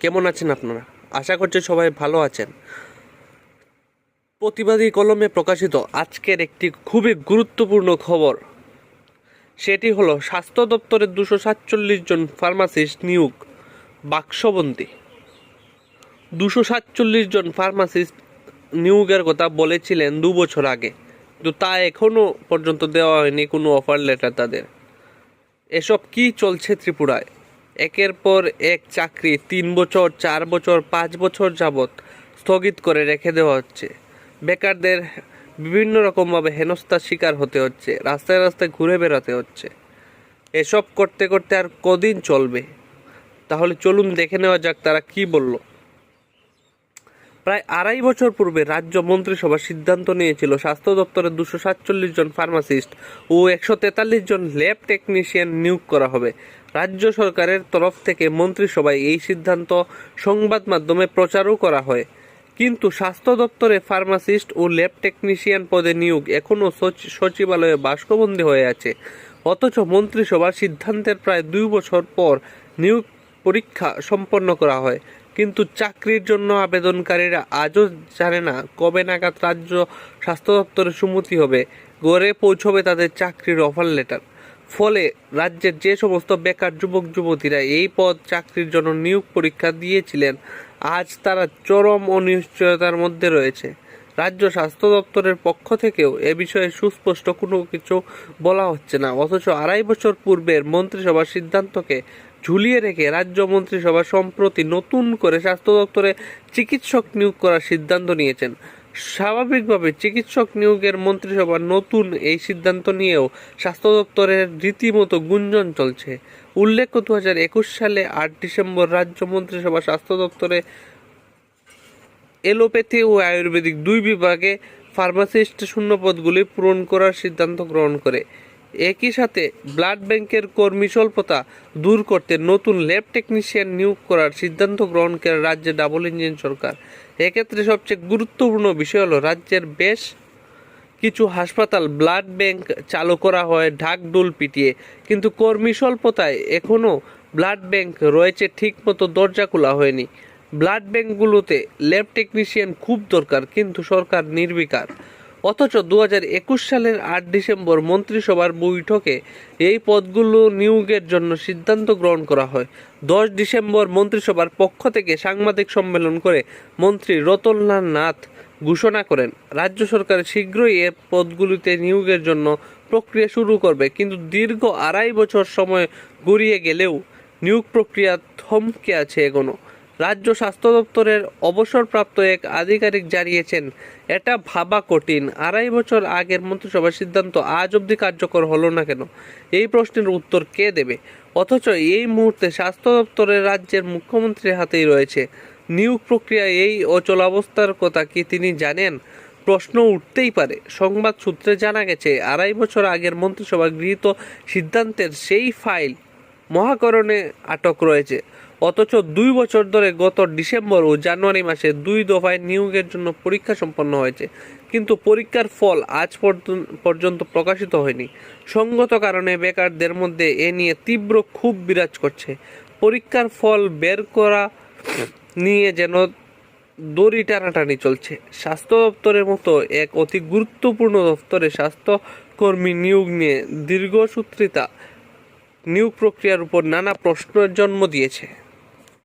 কেমন আছেন আপনারা? আশা করছি সবাই ভালো আছেন। প্রতিবাদী কলমে প্রকাশিত আজকের একটি খুবই গুরুত্বপূর্ণ খবর। সেটি হলো, স্বাস্থ্য দপ্তরের দুশো সাতচল্লিশ জন ফার্মাসিস্ট নিয়োগ, বাক্সবন্দি। দুশো সাতচল্লিশ জন ফার্মাসিস্ট নিয়োগের কথা বলেছিলেন দু বছর আগে। কিন্তু তা এখনও পর্যন্ত দেওয়া হয়নি কোনো অফার লেটার তাদের। এসব কি চলছে ত্রিপুরায়? একের পর এক চাকরি, তিন বছর, চার বছর, পাঁচ বছর যাবৎ স্থগিত করে রেখে দেওয়া হচ্ছে। বেকারদের বিভিন্ন রকমভাবে হেনস্থার শিকার হতে হচ্ছে, রাস্তায় রাস্তায় ঘুরে বেড়াতে হচ্ছে। এসব করতে করতে আর কদিন চলবে? তাহলে চলুন দেখে নেওয়া যাক তারা কি বলল। প্রায় আড়াই বছর পূর্বে রাজ্য মন্ত্রিসভা সিদ্ধান্ত নিয়েছিল, স্বাস্থ্য দপ্তরের দুশো সাতচল্লিশ জন ফার্মাসিস্ট ও একশো তেতাল্লিশ জন ল্যাব টেকনিশিয়ান নিয়োগ করা হবে। রাজ্য সরকারের তরফ থেকে মন্ত্রিসভায় এই সিদ্ধান্ত সংবাদ মাধ্যমে প্রচারও করা হয়। কিন্তু স্বাস্থ্য দপ্তরে ফার্মাসিস্ট ও ল্যাব টেকনিশিয়ান পদে নিয়োগ এখনও সচিবালয়ে বাষ্পবন্দী হয়ে আছে। অথচ মন্ত্রিসভার সিদ্ধান্তের প্রায় দুই বছর পর নিয়োগ পরীক্ষা সম্পন্ন করা হয়। কিন্তু চাকরির জন্য আবেদনকারীরা আজও জানে না কবে নাগাদ রাজ্য স্বাস্থ্য দপ্তরের সুমতি হবে। গড়ে পৌঁছবে তাদের চাকরির অফার লেটার। ফলে রাজ্যের যে সমস্ত বেকার যুবক যুবতীরা এই পদ চাকরির জন্য নিয়োগ পরীক্ষা দিয়েছিলেন, আজ তারা চরম অনিশ্চয়তার মধ্যে রয়েছে। রাজ্য স্বাস্থ্য দপ্তরের পক্ষ থেকেও এ বিষয়ে সুস্পষ্ট কোনো কিছু বলা হচ্ছে না। অথচ আড়াই বছর পূর্বের মন্ত্রিসভার সিদ্ধান্তকে ঝুলিয়ে রেখে রাজ্য মন্ত্রিসভা সম্প্রতি নতুন করে স্বাস্থ্য দপ্তরে চিকিৎসক নিয়োগ করার সিদ্ধান্ত নিয়েছেন। স্বাভাবিকভাবে চিকিৎসক নিয়োগের মন্ত্রিসভার নতুন এই সিদ্ধান্ত নিয়েও স্বাস্থ্য দপ্তরের রীতিমতো গুঞ্জন চলছে। উল্লেখ্য দু হাজার একুশ সালে আট ডিসেম্বর রাজ্য মন্ত্রিসভা স্বাস্থ্য দপ্তরে এলোপ্যাথি ও আয়ুর্বেদিক দুই বিভাগে ফার্মাসিস্ট শূন্যপদগুলি পূরণ করার সিদ্ধান্ত গ্রহণ করে। একই সাথে ব্লাড ব্যাংকের কর্মী স্বল্পতা দূর করতে নতুন ল্যাব টেকনিশিয়ান নিয়োগ করার সিদ্ধান্ত গ্রহণ করে রাজ্যে ডাবল ইঞ্জিন সরকার। এক্ষেত্রে সবচেয়ে গুরুত্বপূর্ণ বিষয় হলো রাজ্যের বেশ কিছু হাসপাতাল ব্লাড ব্যাংক চালু করা হয় ঢাকডোল পিটিয়ে। কিন্তু কর্মী স্বল্পতায় এখনও ব্লাড ব্যাংক রয়েছে ঠিকমতো দরজা খোলা হয়নি। ব্লাড ব্যাংকগুলোতে ল্যাব টেকনিশিয়ান খুব দরকার, কিন্তু সরকার নির্বিকার। অথচ দু হাজার একুশ সালের আট ডিসেম্বর মন্ত্রিসভার বৈঠকে এই পদগুলো নিয়োগের জন্য সিদ্ধান্ত গ্রহণ করা হয়। দশ ডিসেম্বর মন্ত্রিসভার পক্ষ থেকে সাংবাদিক সম্মেলন করে মন্ত্রী রতনলাল নাথ ঘোষণা করেন, রাজ্য সরকার শীঘ্রই এ পদগুলিতে নিয়োগের জন্য প্রক্রিয়া শুরু করবে, কিন্তু দীর্ঘ আড়াই বছর সময় গড়িয়ে গেলেও নিয়োগ প্রক্রিয়া থমকে আছে এগোনো রাজ্য স্বাস্থ্য দপ্তরের অবসরপ্রাপ্ত এক আধিকারিক জানিয়েছেন, এটা ভাবা কঠিন। আড়াই বছর আগের মন্ত্রিসভার সিদ্ধান্ত আজ অবধি কার্যকর হলো না কেন? এই প্রশ্নের উত্তর কে দেবে? অথচ এই মুহূর্তে স্বাস্থ্য দপ্তরের রাজ্যের মুখ্যমন্ত্রীর হাতেই রয়েছে। নিয়োগ প্রক্রিয়া এই অচলাবস্থার কথা কি তিনি জানেন? প্রশ্ন উঠতেই পারে। সংবাদ সূত্রে জানা গেছে, আড়াই বছর আগের মন্ত্রিসভা গৃহীত সিদ্ধান্তের সেই ফাইল মহাকরণে আটক রয়েছে। অথচ দুই বছর ধরে গত ডিসেম্বর ও জানুয়ারি মাসে দুই দফায় নিয়োগের জন্য পরীক্ষা সম্পন্ন হয়েছে। কিন্তু পরীক্ষার ফল আজ পর্যন্ত- প্রকাশিত হয়নি। সঙ্গত কারণে বেকারদের মধ্যে এ নিয়ে তীব্র ক্ষোভ বিরাজ করছে। পরীক্ষার ফল বের করা নিয়ে যেন দড়ি টানাটানি চলছে। স্বাস্থ্য দপ্তরের মতো এক অতি গুরুত্বপূর্ণ দপ্তরে স্বাস্থ্যকর্মী নিয়োগ নিয়ে দীর্ঘসূত্রিতা নিয়োগ প্রক্রিয়ার উপর নানা প্রশ্নের জন্ম দিয়েছে।